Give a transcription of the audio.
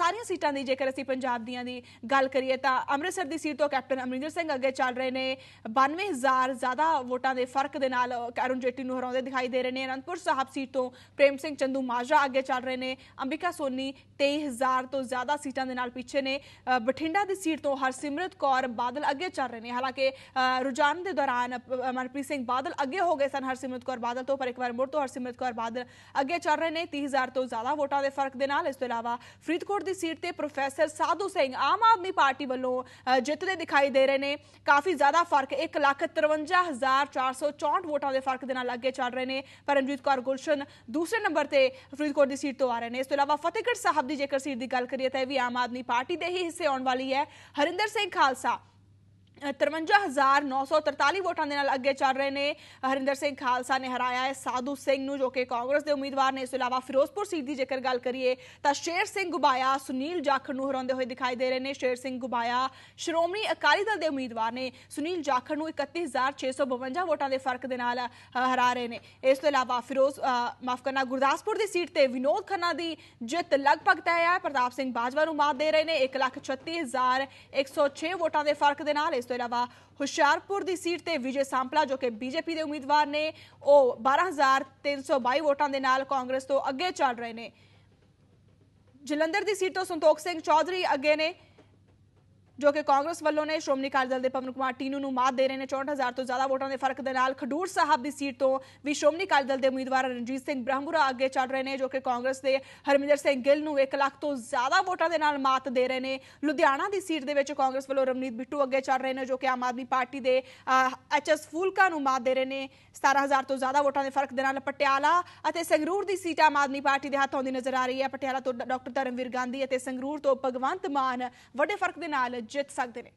ਸਾਰੀਆਂ ਸੀਟਾਂ ਦੀ ਜੇਕਰ ਅਸੀਂ ਪੰਜਾਬ ਦੀਆਂ ਦੀ ਗੱਲ ਕਰੀਏ ਤਾਂ ਅੰਮ੍ਰਿਤਸਰ ਦੀ ਸੀਟ ਤੋਂ ਕੈਪਟਨ ਅਮਰਿੰਦਰ ਸਿੰਘ ਅੱਗੇ ਚੱਲ ਰਹੇ ਨੇ। 92000 ਜ਼ਿਆਦਾ ਵੋਟਾਂ ਦੇ ਫ਼ਰਕ ਦੇ ਨਾਲ ਅਰੁਣ ਜੇਟਲੀ ਨੂੰ ਹਰਾਉਂਦੇ ਦਿਖਾਈ ਦੇ ਰਹੇ ਨੇ। ਅਨੰਦਪੁਰ ਸਾਹਿਬ ਸੀਟ ਤੋਂ ਪ੍ਰੇਮ ਸਿੰਘ ਚੰਦੂ ਮਾਜਰਾ ਅੱਗੇ ਚੱਲ ਰਹੇ ਨੇ। ਅੰਬਿਕਾ ਸੋਨੀ 23000 ਤੋਂ ਜ਼ਿਆਦਾ ਸੀਟਾਂ ਦੇ ਨਾਲ ਪਿੱਛੇ ਨੇ। ਬਠਿੰਡਾ ਦੀ ਸੀਟ ਤੋਂ ਹਰਸਿਮਰਤ ਕੌਰ ਬਾਦਲ ਅੱਗੇ ਚੱਲ ਰਹੇ ਨੇ। ਹਾਲਾਂਕਿ ਅ, ਰੁਝਾਨ ਦੇ ਦੌਰਾਨ ਮਨਪ੍ਰੀਤ ਸਿੰਘ ਬਾਦਲ ਅੱਗੇ ਹੋ ਗਏ ਸਨ ਹਰਸਿਮਰਤ ਕੌਰ ਬਾਦਲ ਤੋਂ ਪਰ ਇੱਕ ਵਾਰ ਮੁੜ ਤੋਂ ਹਰਸਿਮਰਤ ਕੌਰ ਬਾਦਲ ਅੱਗੇ ਚੱਲ ਰਹੇ ਨੇ। 30000 ਤੋਂ ਜ਼ਿਆਦਾ ਵੋਟਾਂ ਦੇ ਫ਼ਰਕ ਦੇ ਨਾਲ ਇਸ ਤੋਂ ਇਲਾਵਾ ਫਰੀਦਕੋਟ ਦੀ ਸੀਟ ਤੇ ਪ੍ਰੋਫੈਸਰ ਸਾਧੂ ਸਿੰਘ ਆਮ ਆਦਮੀ ਪਾਰਟੀ ਵੱਲੋਂ ਅ, ਜਿੱਤਦੇ ਦਿਖਾਈ ਦੇ ਰਹੇ ਨੇ। ਕਾਫੀ ਜ਼ਿਆਦਾ ਫ਼ਰਕ 153464 ਵੋਟਾਂ ਦੇ ਫ਼ਰਕ ਦੇ ਨਾਲ ਅੱਗੇ ਚੱਲ ਰਹੇ ਨੇ ਪਰਮਜੀਤ ਕੌਰ ਗੁਲਸ਼ਨ ਦੂਸਰੇ ਨੰਬਰ ਤੇ ਫਰੀਦਕੋਟ ਦੀ ਸੀਟ ਤੋਂ ਆ ਰਹੇ ਨੇ। ਇਸ ਤੋਂ ਇਲਾਵਾ ਫਤਿਹਗੜ੍ਹ ਸਾਹਿਬ ਦੀ ਜੇਕਰ ਸੀਟ ਦੀ ਗੱਲ ਕਰੀਏ ਤਾਂ ਇਹ ਵੀ ਆਮ ਆਦਮੀ ਪਾਰਟੀ ਦੇ ਹੀ ਹਿੱਸੇ ਆਉਣ ਵਾਲੀ ਹੈ। ਹਰਿੰਦਰ ਸਿੰਘ ਖਾਲਸਾ 53943 ਵੋਟਾਂ ਦੇ ਨਾਲ ਅੱਗੇ ਚੱਲ ਰਹੇ ਨੇ। ਹਰਿੰਦਰ ਸਿੰਘ ਖਾਲਸਾ ਨੇ ਹਰਾਇਆ ਹੈ ਸਾਧੂ ਸਿੰਘ ਨੂੰ ਜੋ ਕਿ ਕਾਂਗਰਸ ਦੇ ਉਮੀਦਵਾਰ ਨੇ। ਇਸ ਤੋਂ ਇਲਾਵਾ ਫਿਰੋਜ਼ਪੁਰ ਸੀਟ ਦੀ ਜੇਕਰ ਗੱਲ ਕਰੀਏ ਤਾਂ ਸ਼ੇਰ ਸਿੰਘ ਗੁਬਾਇਆ ਸੁਨੀਲ ਜਾਖੜ ਨੂੰ ਹਰਾਉਂਦੇ ਹੋਏ ਦਿਖਾਈ ਦੇ ਰਹੇ ਨੇ। ਸ਼ੇਰ ਸਿੰਘ ਗੁਬਾਇਆ ਸ਼੍ਰੋਮਣੀ ਅਕਾਲੀ ਦਲ ਦੇ ਉਮੀਦਵਾਰ ਨੇ। ਸੁਨੀਲ ਜਾਖੜ ਨੂੰ 31652 ਵੋਟਾਂ ਦੇ ਫ਼ਰਕ ਦੇ ਨਾਲ ਹਰਾ ਰਹੇ ਨੇ। ਇਸ ਤੋਂ ਇਲਾਵਾ ਫਿਰੋਜ਼ ਅ, ਮਾਫ ਕਰਨਾ ਗੁਰਦਾਸਪੁਰ ਦੀ ਸੀਟ ਤੇ ਵਿਨੋਦ ਖੰਨਾ ਦੀ ਜਿੱਤ ਲਗਭਗ ਤੈਅ ਹੈ। ਪ੍ਰਤਾਪ ਸਿੰਘ ਬਾਜਵਾ ਨੂੰ ਮਾਤ ਦੇ ਰਹੇ ਨੇ। 136106 ਵੋਟਾਂ ਦੇ ਫ਼ਰਕ ਦੇ ਨਾਲ ਇਸ ਤੋਂ ਇਲਾਵਾ ਹੁਸ਼ਿਆਰਪੁਰ ਦੀ ਸੀਟ ਤੇ ਵਿਜੇ ਸਾਂਪਲਾ, ਜੋ ਕਿ ਬੀਜੇਪੀ ਦੇ ਉਮੀਦਵਾਰ ਨੇ, ਉਹ 12322 ਵੋਟਾਂ ਦੇ ਨਾਲ ਕਾਂਗਰਸ ਤੋਂ ਅੱਗੇ ਚੱਲ ਰਹੇ ਨੇ। ਜਲੰਧਰ ਦੀ ਸੀਟ ਤੋਂ ਸੰਤੋਖ ਸਿੰਘ ਚੌਧਰੀ ਅੱਗੇ ਨੇ। ਜੋ ਕਿ ਕਾਂਗਰਸ ਵੱਲੋਂ ਨੇ ਸ਼੍ਰੋਮਣੀ ਅਕਾਲੀ ਦਲ ਦੇ ਪਵਨ ਕੁਮਾਰ ਟੀਨੂ ਨੂੰ ਮਾਤ ਦੇ ਰਹੇ ਨੇ। 64000 ਤੋਂ ਜ਼ਿਆਦਾ ਵੋਟਾਂ ਦੇ ਫ਼ਰਕ ਦੇ ਨਾਲ ਖਡੂਰ ਸਾਹਿਬ ਦੀ ਸੀਟ ਤੋਂ ਵੀ ਸ਼੍ਰੋਮਣੀ ਅਕਾਲੀ ਦਲ ਦੇ ਉਮੀਦਵਾਰ ਰਣਜੀਤ ਸਿੰਘ ਬ੍ਰਹਮਪੁਰਾ ਅੱਗੇ ਚੱਲ ਰਹੇ ਨੇ, ਜੋ ਕਿ ਕਾਂਗਰਸ ਦੇ ਹਰਮਿੰਦਰ ਸਿੰਘ ਗਿੱਲ ਨੂੰ 1 ਲੱਖ ਤੋਂ ਜ਼ਿਆਦਾ ਵੋਟਾਂ ਦੇ ਨਾਲ ਮਾਤ ਦੇ ਰਹੇ ਨੇ। ਲੁਧਿਆਣਾ ਦੀ ਸੀਟ ਦੇ ਵਿੱਚ ਕਾਂਗਰਸ ਵੱਲੋਂ ਰਮਨੀਤ ਬਿੱਟੂ ਅੱਗੇ ਚੱਲ ਰਹੇ ਨੇ, ਜੋ ਕਿ ਆਮ ਆਦਮੀ ਪਾਰਟੀ ਦੇ ਐਚਐਸ ਫੂਲਕਾ ਨੂੰ ਮਾਤ ਦੇ ਰਹੇ ਨੇ। 17000 ਤੋਂ ਜ਼ਿਆਦਾ ਵੋਟਾਂ ਦੇ ਫ਼ਰਕ ਦੇ ਨਾਲ ਪਟਿਆਲਾ ਅਤੇ ਸੰਗਰੂਰ ਦੀ ਸੀਟ ਆਮ ਆਦਮੀ ਪਾਰਟੀ ਦੇ ਹੱਥ ਆਉਂਦੀ ਨਜ਼ਰ ਆ ਰਹੀ ਹੈ। ਪਟਿਆਲਾ ਤੋਂ ਡਾਕਟਰ ਧਰਮਵੀਰ ਗਾਂਧੀ ਅਤੇ ਸੰਗਰੂਰ ਤੋਂ ਭਗਵੰਤ ਮਾਨ ਵੱਡੇ ਫ਼ਰਕ ਦੇ ਨਾਲ ਜਿੱਤ ਸਕਦੇ ਨੇ।